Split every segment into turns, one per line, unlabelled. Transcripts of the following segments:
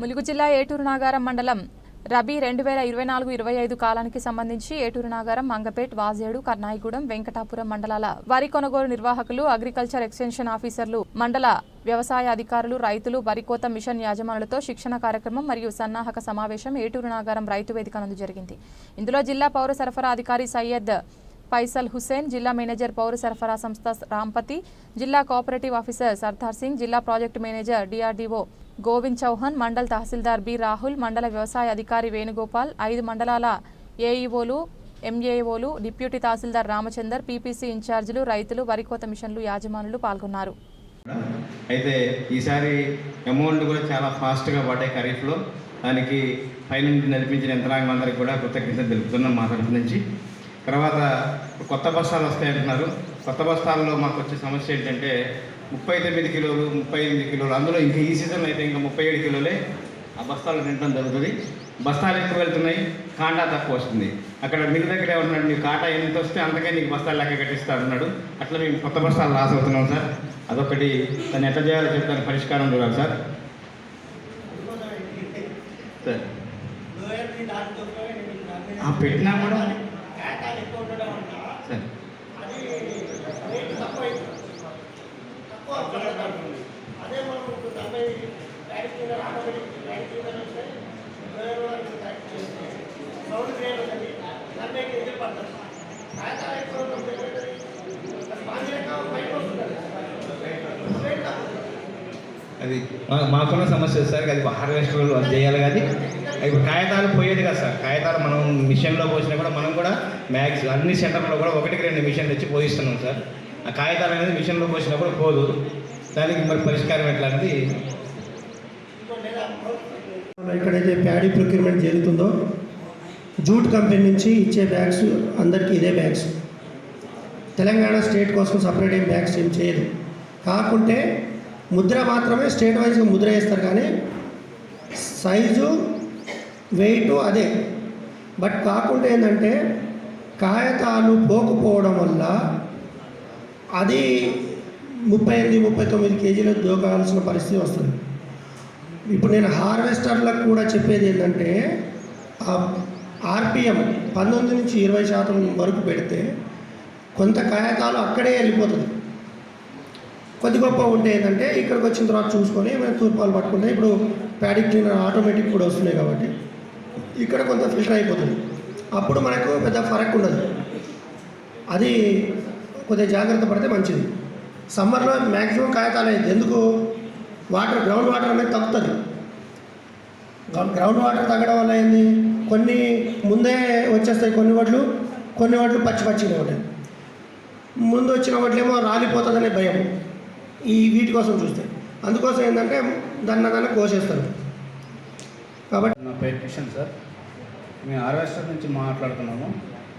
ములుగు జిల్లా ఏటూరు నాగారం మండలం రబీ రెండు వేల ఇరవై నాలుగు ఇరవై ఐదు కాలానికి సంబంధించి ఏటూరు నాగారం మంగపేట్ వాజేడు కర్నాయిగూడెం వెంకటాపురం మండలాల వరి కొనుగోలు నిర్వాహకులు అగ్రికల్చర్ ఎక్స్టెన్షన్ ఆఫీసర్లు మండల వ్యవసాయ అధికారులు రైతులు వరికోత మిషన్ యాజమానులతో శిక్షణ కార్యక్రమం మరియు సన్నాహక సమావేశం ఏటూరు నాగారం రైతు వేదిక నందు జరిగింది. ఇందులో జిల్లా పౌర సరఫరా అధికారి సయ్యద్ ఫైసల్ హుసేన్ జిల్లా మేనేజర్ పౌర సరఫరా సంస్థ రాంపతి జిల్లా కోఆపరేటివ్ ఆఫీసర్ సర్దార్ సింగ్ జిల్లా project manager DRDO Govind Chauhan mandal తహసీల్దార్ బి రాహుల్ మండల వ్యవసాయ అధికారి వేణుగోపాల్ ఐదు మండలాల ఏఈఓలు ఎంఏఓలు డిప్యూటీ తహసీల్దార్ రామచందర్ పీపీసీ ఇన్ఛార్జీలు రైతులు వరికోత మిషన్లు యాజమానులు పాల్గొన్నారు.
అయితే ఈసారి అమౌంట్ కూడా చాలా ఫాస్ట్గా పడ్డాయి ఖరీఫ్లో. దానికి పైనుండి నడిపించిన యంత్రాంగం అందరికి కూడా కృతజ్ఞతలు తెలుపుతున్నాం మా తరఫు నుంచి. తర్వాత కొత్త బస్తాలు వస్తాయంటున్నారు. కొత్త బస్తాల్లో మాకు వచ్చే సమస్య ఏంటంటే ముప్పై తొమ్మిది కిలోలు ముప్పై ఎనిమిది కిలోలు అందులో ఇంకా ఈ సీజన్ అయితే ఇంకా ముప్పై ఏడు కిలోలే ఆ బస్తాలు తినడం జరుగుతుంది. బస్తాలు ఎక్కువ వెళ్తున్నాయి కాండా తక్కువ వస్తుంది. అక్కడ మిల్ దగ్గర ఏమన్నాడు నీకు కాటా ఎంత వస్తే అంతకే నీకు బస్తాలు లెక్క కట్టిస్తా అన్నాడు అట్లా మేము కొత్త బస్తాలు లాస్ అవుతున్నాం సార్. అదొకటి దాన్ని ఎట్లా చేయాలో చెప్తాను పరిష్కారం చూడాలి సార్. సార్. ఆ పెట్టినా కూడా సార్.
అది మా- మాకున్న సమస్య సార్ అది హార్వెస్టర్ అది చేయాలి కానీ ఇప్పుడు కాగితాలు పోయేది కదా సార్. కాగితాలు మనం మిషన్లో పోసినా కూడా మనం కూడా మ్యాక్స్ అన్ని సెంటర్లో కూడా ఒకటికి రెండు మిషన్లు వచ్చి పోయిస్తున్నాం సార్. ఆ కాగితాలు అనేది మిషన్లో పోసినప్పుడు పోదు. దానికి మరి పరిష్కారం ఎట్లాంటిది అనేది?
ఎక్కడైతే ప్యాడీ ప్రొక్యూర్మెంట్ జరుగుతుందో జూట్ కంపెనీ నుంచి ఇచ్చే బ్యాగ్స్ అందరికీ ఇదే బ్యాగ్స్. తెలంగాణ స్టేట్ కోసం సపరేట్ ఏం బ్యాగ్స్ ఏం చేయదు కాకుంటే ముద్ర మాత్రమే స్టేట్ వైజ్గా ముద్ర వేస్తారు కానీ సైజు వెయిట్ అదే. బట్ కాకుండా ఏంటంటే కాగితాలు పోకపోవడం వల్ల అది ముప్పై ఎనిమిది ముప్పై తొమ్మిది కేజీలు దూకాల్సిన పరిస్థితి వస్తుంది. ఇప్పుడు నేను హార్వెస్టర్లకు కూడా చెప్పేది ఏంటంటే ఆర్పిఎం పంతొమ్మిది నుంచి ఇరవై శాతం వరకు పెడితే కొంత కాగితాలు అక్కడే వెళ్ళిపోతుంది. కొద్ది గొప్ప ఉంటే ఏంటంటే ఇక్కడికి వచ్చిన తర్వాత చూసుకొని మేము తూర్పాలు పట్టుకుంటే ఇప్పుడు ప్యాడిక్ క్లీనర్ ఆటోమేటిక్ కూడా వస్తున్నాయి కాబట్టి ఇక్కడ కొంత ఫిల్టర్ అయిపోతుంది. అప్పుడు మనకు పెద్ద ఫరక్ ఉండదు. అది కొద్దిగా జాగ్రత్త పడితే మంచిది. సమ్మర్లో మ్యాక్సిమం కాగితాలు అయింది ఎందుకు? వాటర్ గ్రౌండ్ వాటర్ అనేది తగ్గుతుంది. గ్రౌండ్ వాటర్ తగ్గడం వల్ల ఏంది? కొన్ని ముందే వచ్చేస్తాయి కొన్ని వడ్లు కొన్ని వడ్లు పచ్చి పచ్చిగా ఉంటాయి. ముందు వచ్చిన వడ్లేమో రాలిపోతుందనే భయం. ఈ వీటి కోసం చూస్తే. అందుకోసం ఏంటంటే దాన్ని దాన్ని కోసేస్తారు. కాబట్టి
నా పేరు కిషన్ సార్ మేము హార్వెస్టర్ నుంచి మాట్లాడుతున్నాము.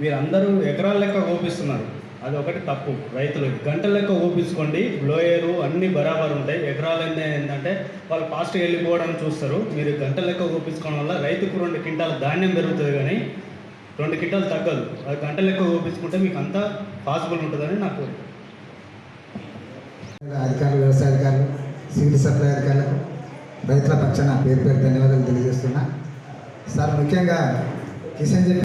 మీరు అందరూ ఎకరాల లెక్క ఊపిస్తున్నారు అది ఒకటి తప్పు. రైతులు గంటల లెక్క ఊపించుకోండి బ్లోయరు అన్నీ బరాబర్ ఉంటాయి. ఎకరాలు ఏంటంటే వాళ్ళు ఫాస్ట్గా వెళ్ళిపోవడం చూస్తారు. మీరు గంటల లెక్క ఊపించుకోవడం వల్ల రైతుకు రెండు క్వింటాల ధాన్యం పెరుగుతుంది కానీ రెండు క్వింటాలు తగ్గదు. అది గంటల లెక్క ఊపించుకుంటే మీకు అంతా పాసిబుల్ ఉంటుందని నా కోరిక.
అధికారులు వ్యవసాయ అధికారులు సివిల్ సప్లై అధికారులకు రైతుల పక్షాన పేరు పేరు ధన్యవాదాలు తెలియజేస్తున్నా. సార్ ముఖ్యంగా కిషన్ చెప్పి